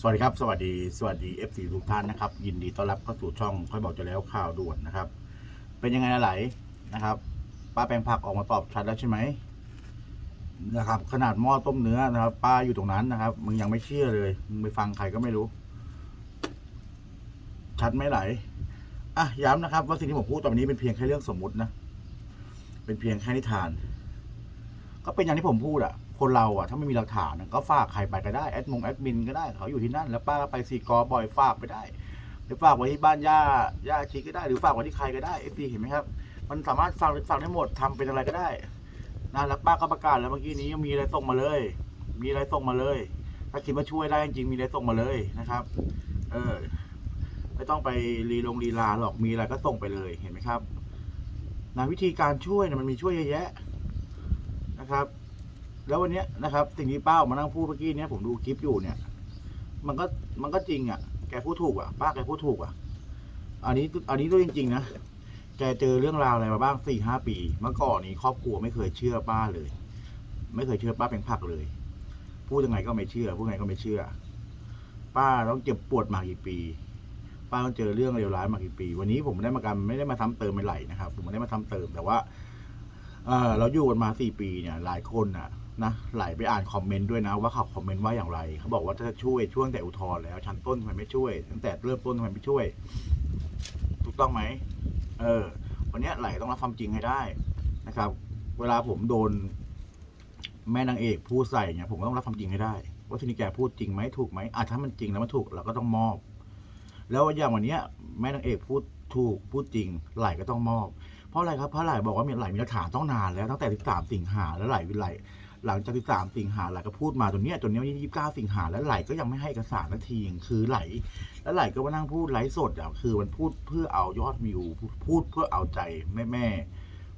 สวัสดีครับ สวัสดีสวัสดี FC ทุกท่านนะครับ ยินดีต้อนรับเข้าสู่ช่องค่อยบอกจะแล้วข่าวด่วนนะครับ เป็นยังไงนะไหลนะครับ ป้าแปลงผักออกมาตอบชัดแล้วใช่ไหมนะครับ ขนาดหม้อต้มเนื้อนะครับ ป้าอยู่ตรงนั้นนะครับ มึงยังไม่เชื่อเลยมึงไปฟังใครก็ไม่รู้ ชัดไหมไหลอะย้ำนะครับ ว่าสิ่งที่ผมพูดตอนนี้เป็นเพียงแค่เรื่องสมมุตินะเป็นเพียงแค่นิทาน ก็เป็นอย่างที่ผมพูดอะ คนเราอะถ้าไม่มีหลักฐานก็ฝากใครไปก็ได้แอดมงแอดมินก็ได้เขาอยู่ที่นั่น แล้วป้าก็ไปสีกอบ่อยฝากไปได้ หรือฝากไว้ที่บ้านย่าย่าชีก็ได้ หรือฝากไว้ที่ใครก็ได้เอฟซีเห็นไหมครับ มันสามารถฟังฟังได้หมดทำเป็นอะไรก็ได้นะแล้วป้าก็ประกาศแล้วเมื่อกี้นี้มีอะไรส่งมาเลย มีอะไรส่งมาเลย ถ้าคิดว่าช่วยได้จริงมีอะไรส่งมาเลยนะครับ เออไม่ต้องไปรีลงรีลาหรอกมีอะไรก็ส่งไปเลยเห็นไหมครับนะวิธีการช่วยนะมันมีช่วยเยอะแยะนะครับ แล้ววันเนี้ยนะครับ สิ่งที่ป้าออกมานั่งพูดเมื่อกี้เนี้ยผมดูคลิปอยู่เนี่ย มันก็มันก็จริงอะ แกพูดถูกอะ ป้าแกพูดถูกอะ อันนี้อันนี้ด้วยจริง ๆ นะแกเจอเรื่องราวอะไรมาบ้างสี่ห้าปี เมื่อก่อนนี้ครอบครัวไม่เคยเชื่อป้าเลย ไม่เคยเชื่อป้าเป็นผักเลย พูดยังไงก็ไม่เชื่อพูดยังไงก็ไม่เชื่อ ป้าต้องเจ็บปวดมากี่ปี ป้าต้องเจอเรื่องเลวร้ายมากี่ปี วันนี้ผมไม่ได้มาการไม่ได้มาทำเติมไม่ไหลนะครับ ผมไม่ได้มาทำเติมแต่ว่าเออเราอยู่กันมาสี่ปีเนี่ย หลายคนน่ะ นะไหลไปอ่านคอมเมนต์ด้วยนะว่าเขาคอมเมนต์ว่าอย่างไร เขาบอกว่าถ้าช่วยช่วงแต่อุทธรณ์แล้วชั้นต้นทำไมไม่ช่วย ตั้งแต่เริ่มต้นทำไมไม่ช่วย ถูกต้องไหมเออ วันนี้ไหลต้องรับความจริงให้ได้นะครับ เวลาผมโดน แม่นางเอกพูดใส่เนี่ยผมก็ต้องรับความจริงให้ได้ ว่าที่นี่แกพูดจริงไหมถูกไหมอะถ้ามันจริงแล้วมันถูกเราก็ต้องมอบ แล้วอย่างวันนี้แม่นางเอกพูดถูกพูดจริงไหลก็ต้องมอบ เพราะอะไรครับเพราะไหลบอกว่ามีไหลมีหลักฐานต้องนานแล้วตั้งแต่13สิงหาแล้วไหลวิไล หลังจาก 13 สิงหาไหลก็พูดมาจนเนี้ยจนเนี้ยวันที่29 สิงหาแล้วไหลก็ยังไม่ให้เอกสารนาทีคือไหล แล้วไหลก็มานั่งพูดไลฟ์สดอะคือมันพูดเพื่อเอายอดวิวพูดเพื่อเอาใจแม่แม่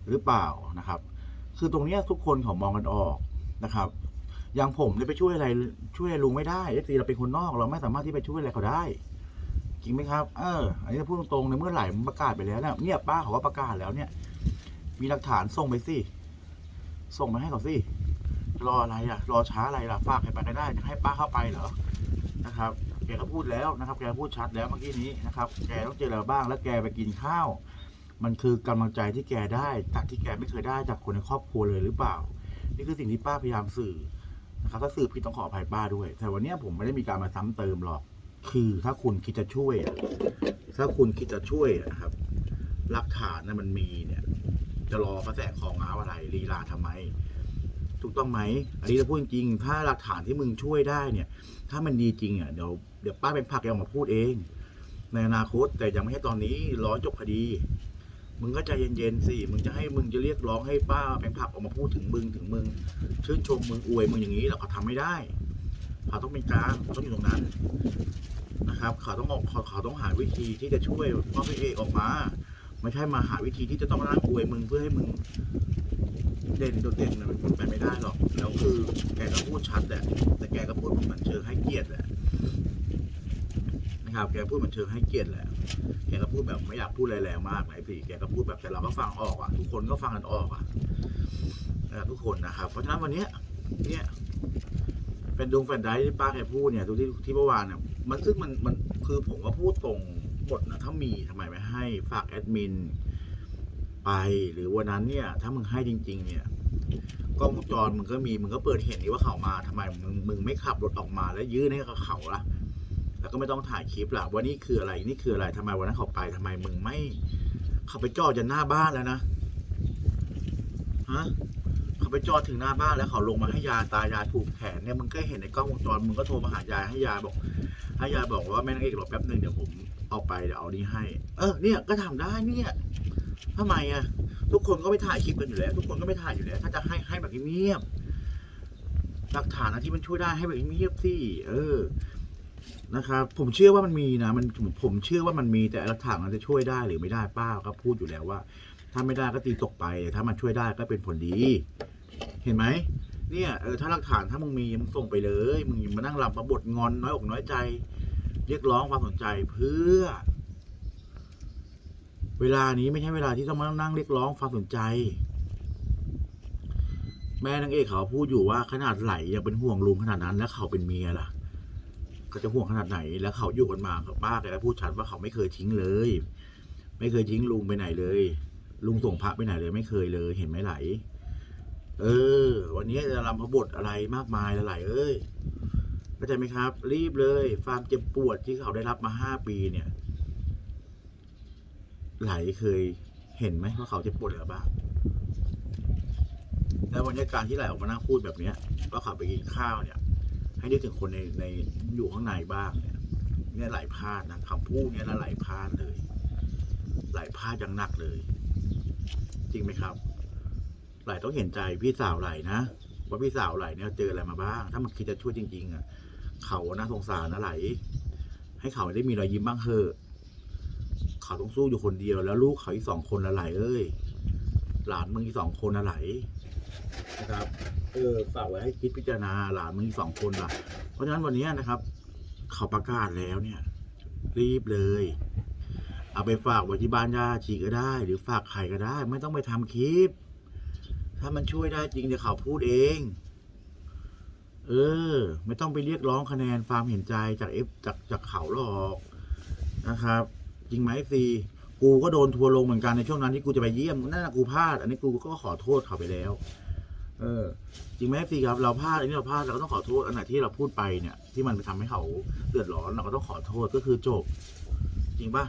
หรือเปล่านะครับ คือตรงเนี้ยทุกคนเขามองกันออกนะครับอย่างผมเนี่ยไปช่วยอะไรช่วยลุงไม่ได้เอซีเราเป็นคนนอกเราไม่สามารถที่ไปช่วยอะไรเขาได้จริงไหมครับ เออ อันนี้พูดตรงๆในเมื่อไหร่มันประกาศไปแล้วเนี่ยเนี่ยป้าเขาก็ประกาศแล้วเนี่ย มีหลักฐานส่งไปสิ ส่งมาให้เขาสิ รออะไรอะ รอช้าอะไรล่ะฝากใครไปก็ได้จะให้ป้าเข้าไปเหรอนะครับแกก็พูดแล้วนะครับ แกพูดชัดแล้วเมื่อกี้นี้นะครับ แกต้องเจออะไรบ้าง แล้วแกไปกินข้าว มันคือกำลังใจที่แกได้จากที่แกไม่เคยได้จากคนในครอบครัวเลยหรือเปล่า นี่คือสิ่งที่ป้าพยายามสื่อนะครับถ้าสื่อผิดต้องขออภัยป้าด้วย แต่วันนี้ผมไม่ได้มีการมาซ้ำเติมหรอก คือถ้าคุณคิดจะช่วย ถ้าคุณคิดจะช่วยนะครับ หลักฐานนะมันมีเนี่ย จะรอกระแสของง้าวอะไรลีลาทำไม ถูกต้องไหมอันนี้เราพูดจริงๆถ้าหลักฐานที่มึงช่วยได้เนี่ย ถ้ามันดีจริงอะเดี๋ยวเดี๋ยวป้าเป็นผักแกออกมาพูดเอง ในอนาคตแต่ยังไม่ให้ตอนนี้รอจบคดี มึงก็ใจเย็นๆสิมึงจะให้มึงจะเรียกร้องให้ป้าเป็นผักออกมาพูดถึงมึงถึงมึงชื่นชมมึงอวยมึงอย่างนี้เราก็ทำไม่ได้เขาต้องเป็นกลางต้องอยู่ตรงนั้นนะครับเขาต้องออกเขาต้องหาวิธีที่จะช่วยพ่อพี่เอกออกมา ไม่ใช่มาหาวิธีที่จะต้องมางอวยมึงเพื่อให้มึงเด่นโดดเด่นนะมันเป็นไปไม่ได้หรอก แล้วคือแกก็พูดชัดแหละ แต่แกก็พูดเหมือนเชิงให้เกียรติแหละนะครับ แกพูดเหมือนเชิงให้เกียรติแหละ แกก็พูดแบบไม่อยากพูดแรงๆมากไหนพี่แกก็พูดแบบแต่เราก็ฟังออกอะ ทุกคนก็ฟังกันออกอะนะครับทุกคนนะครับ เพราะฉะนั้นวันนี้เนี่ยเป็นดวงแฟนได้ที่ป้าแกพูดเนี่ยทุกที่ที่เมื่อวานเนี่ยมันซึ่งมันมันคือผมก็พูดตรง หมดนะถ้ามีทำไมไม่ให้ฝากแอดมินไปหรือวันนั้นเนี่ย ถ้ามึงให้จริง ๆ เนี่ยกล้องวงจรมึงก็มีมึงก็เปิดเห็นนี่ว่าเขามาทำไมมึงมึงไม่ขับรถออกมาแล้วยื้อให้กับเขาล่ะ แล้วก็ไม่ต้องถ่ายคลิปล่ะว่านี่คืออะไรนี่คืออะไรทำไมวันนั้นเขาไปทำไมมึงไม่เขาไปจอดจนหน้าบ้านแล้วนะฮะเขาไปจอดถึงหน้าบ้านแล้วเขาลงมาให้ยาตายายผูกแขนเนี่ยมึงก็เห็นในกล้องวงจรมึงก็โทรมาหายายให้ยายบอกให้ยายบอกว่าแม่นางเอกรอแป๊บหนึ่งเดี๋ยวผม เอาไปเดี๋ยวเอานี่ให้ เออเนี่ยก็ทำได้เนี่ยทำไมอะ ทุกคนก็ไม่ถ่ายคลิปกันอยู่แล้ว ทุกคนก็ไม่ถ่ายอยู่แล้ว ถ้าจะให้ให้แบบเงียบหลักฐานนะที่มันช่วยได้ให้แบบเงียบสิเออนะครับผมเชื่อว่ามันมีนะมันผมเชื่อว่ามันมีแต่หลักฐานมันจะช่วยได้หรือไม่ได้ป้าก็พูดอยู่แล้วว่า ถ้าไม่ได้ก็ตีตกไป ถ้ามันช่วยได้ก็เป็นผลดี เห็นไหมเนี่ยเออถ้าหลักฐานถ้ามึงมีมึงส่งไปเลยมึงมานั่งรำมาบทงอนน้อยอกน้อยใจ เรียกร้องความสนใจเพื่อ เวลานี้ไม่ใช่เวลาที่ต้องมานั่งเรียกร้องความสนใจ แม่นางเอกเขาพูดอยู่ว่าขนาดไหลยังเป็นห่วงลุงขนาดนั้น แล้วเขาเป็นเมียล่ะเขาจะห่วงขนาดไหน แล้วเขาอยู่กันมาป้าแกพูดชัดว่าเขาไม่เคยทิ้งเลย ไม่เคยทิ้งลุงไปไหนเลย ลุงส่งพระไปไหนเลย ไม่เคยเลย เห็นไหมไหล เออ วันนี้จะรำพบทอะไรมากมายหลายเอ้ย เข้าใจไหมครับ รีบเลยความเจ็บปวดที่เขาได้รับมาห้าปีเนี่ย ไหลเคยเห็นไหมว่าเขาเจ็บปวดอะไรบ้างแล้ววันนี้การที่ไหลออกมานั่งพูดแบบเนี้ยว่าเขาไปกินข้าวเนี่ย ให้นึกถึงคนในในอยู่ข้างในบ้างเนี่ยเนี่ยไหลพลาดนะคำพูดเนี่ยนะไหลพลาดเลยไหลพลาดอย่างหนักเลย จริงไหมครับไหลต้องเห็นใจพี่สาวไหลนะ ว่าพี่สาวไหลเนี่ยเจออะไรมาบ้าง ถ้ามันคิดจะช่วยจริง ๆอะเขาน่าสงสารนะไหล ให้เขาได้มีรอยยิ้มบ้างเถอะเขาต้องสู้อยู่คนเดียวแล้วลูกเขาอีกสองคนละไหลเอ้ยหลานมึงอีกสองคนละไหลนะครับ เออฝากไว้ให้คิดพิจารณาหลานมึงอีกสองคนล่ะ เพราะฉะนั้นวันนี้นะครับ เขาประกาศแล้วเนี่ย รีบเลย เอาไปฝากไว้ที่บ้านญาติชีก็ได้ หรือฝากใครก็ได้ ไม่ต้องไปทำคลิป ถ้ามันช่วยได้จริงเดี๋ยวเขาพูดเอง เออ ไม่ต้องไปเรียกร้องคะแนนความเห็นใจจากเอฟจากจากเขาหรอกนะครับ จริงไหมซีกูก็โดนทัวร์ลงเหมือนกันในช่วงนั้นที่กูจะไปเยี่ยมนั่นนะกูพลาด อันนี้กูก็ขอโทษเขาไปแล้ว เออ จริงไหมซีครับ เราพลาดอันนี้เราพลาดเราก็ต้องขอโทษอันไหนที่เราพูดไปเนี่ย ที่มันไปทำให้เขาเดือดร้อนเราก็ต้องขอโทษก็คือจบ จริงปะ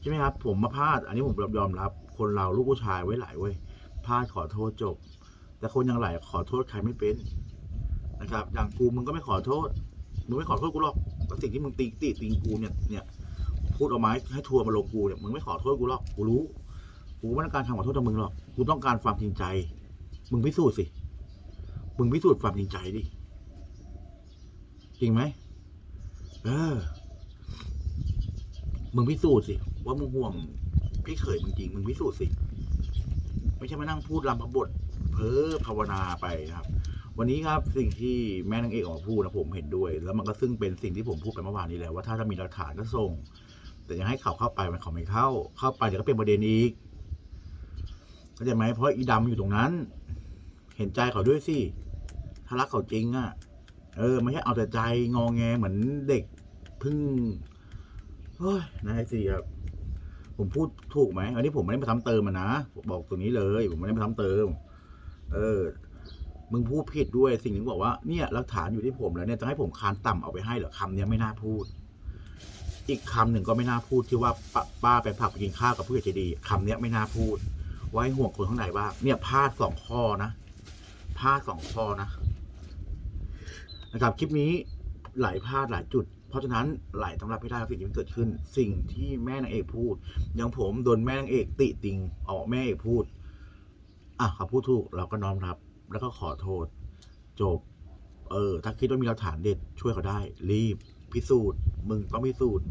ใช่ไหมครับ ผมมาพลาด อันนี้ผมยอมรับ คนเราลูกผู้ชายไว้หลายเว้ย พลาดขอโทษจบ แต่คนยังไหลขอโทษใครไม่เป็นนะครับ อย่างกูมึงก็ไม่ขอโทษมึงไม่ขอโทษกูหรอกแต่สิ่งที่มึงตีตีติงกูเนี่ยเนี่ยพูดออกมาให้ให้ทัวร์มาลงกูเนี่ยมึงไม่ขอโทษกูหรอกกูรู้กูไม่ต้องการคำขอโทษจากมึงหรอกกูต้องการความจริงใจ มึงพิสูจน์สิมึงพิสูจน์ความจริงใจดิจริงไหมเออมึงพิสูจน์สิว่ามึงห่วงพี่เขยมึงจริงมึงพิสูจน์สิ ไม่ใช่มานั่งพูดรำพบทเพ้อภาวนาไปนะครับ วันนี้ครับสิ่งที่แม่นางเอกออกมาพูดนะผมเห็นด้วย แล้วมันก็ซึ่งเป็นสิ่งที่ผมพูดไปเมื่อวานนี้แล้วว่าถ้าจะมีหลักฐานก็ส่ง แต่ยังให้เขาเข้าไปมันเขาไม่เข้า เข้าไปเดี๋ยวก็เป็นประเด็นอีกเข้าใจไหมเพราะอีดำอยู่ตรงนั้น เห็นใจเขาด้วยสิถ้ารักเขาจริงอะ่ะ เออไม่ใช่เอาแต่ใจงอแงเหมือนเด็กพิ่งเฮ้ยนายสิครับ ผมพูดถูกไหมอันนี้ผมไม่ได้มาทำเติมมันนะบอกตรงนี้เลย ผมไม่ได้มาทำเติม เออ มึงพูดผิดด้วยสิ่งหนึ่งบอกว่าเนี่ยหลักฐานอยู่ที่ผมแล้วเนี่ยจะให้ผมคานต่ำเอาไปให้เหรอคำเนี้ยไม่น่าพูด อีกคำหนึ่งก็ไม่น่าพูดที่ว่าป้าป้าไปผักไปกินข้าวกับผู้ใหญ่ใจดีคำเนี้ยไม่น่าพูด ไว้ห่วงคนข้างในบ้าเนี่ยพลาดสองข้อนะพลาดสองข้อนะนะครับคลิปนี้หลายพลาดหลายจุด ราะฉะนั้นหลายสำรับไม่ได้กับสิ่งที่มันเกิดขึ้น สิ่งที่แม่นางเอกพูด อย่างผมโดนแม่นางเอกติติงออกแม่เอกพูด อะเขาพูดถูกเราก็น้อมรับ แล้วก็ขอโทษ จบ เออ ถ้าคิดว่ามีหลักฐานเด็ดช่วยเขาได้ รีบ พิสูจน์ มึงต้องพิสูจน์